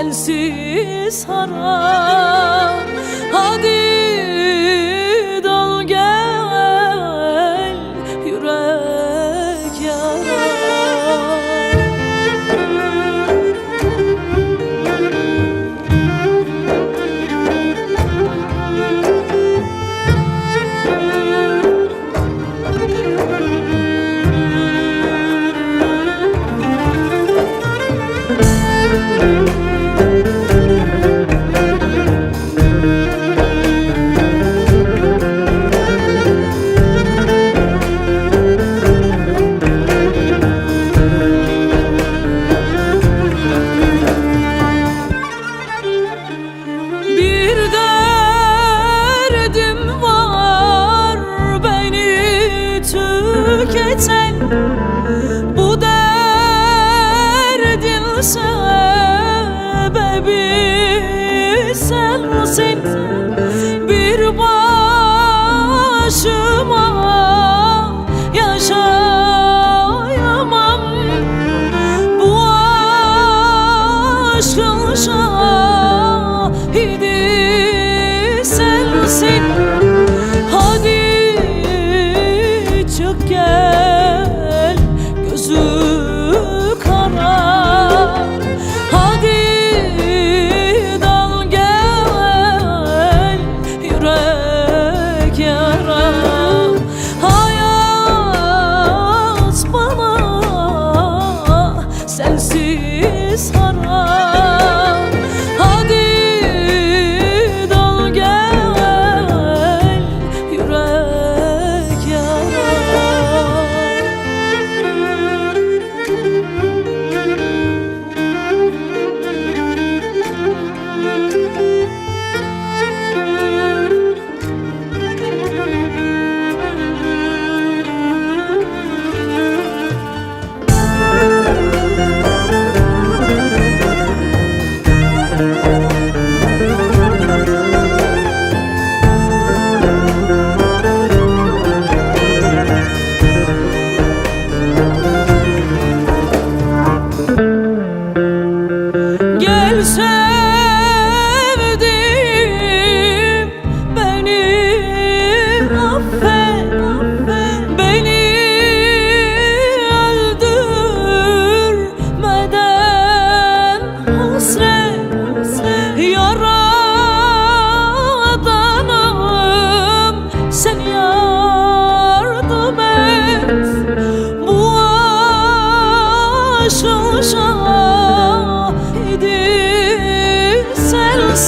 sensiz haram. Hadi tüketen Bu derdin sebebi sensin Bir başıma yaşayamam. Bu aşkın şahidi sensin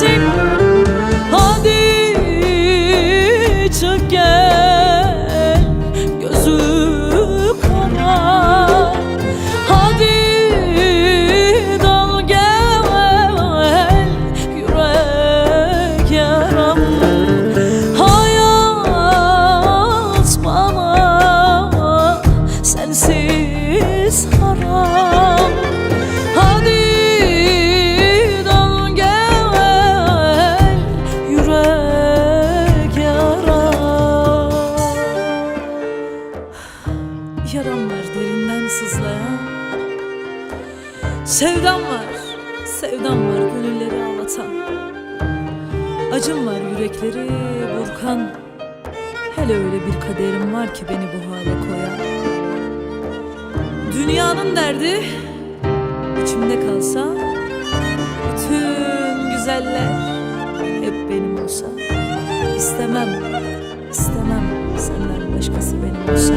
sensin derinden sızlayan. Sevdam var, sevdam var gönülleri ağlatan. Acım var yürekleri burkan. Hele öyle bir kaderim var ki beni bu hale koyan. Dünyanın derdi içimde kalsa Bütün güzeller hep benim olsa. İstemem, istemem senden başkası benim olsa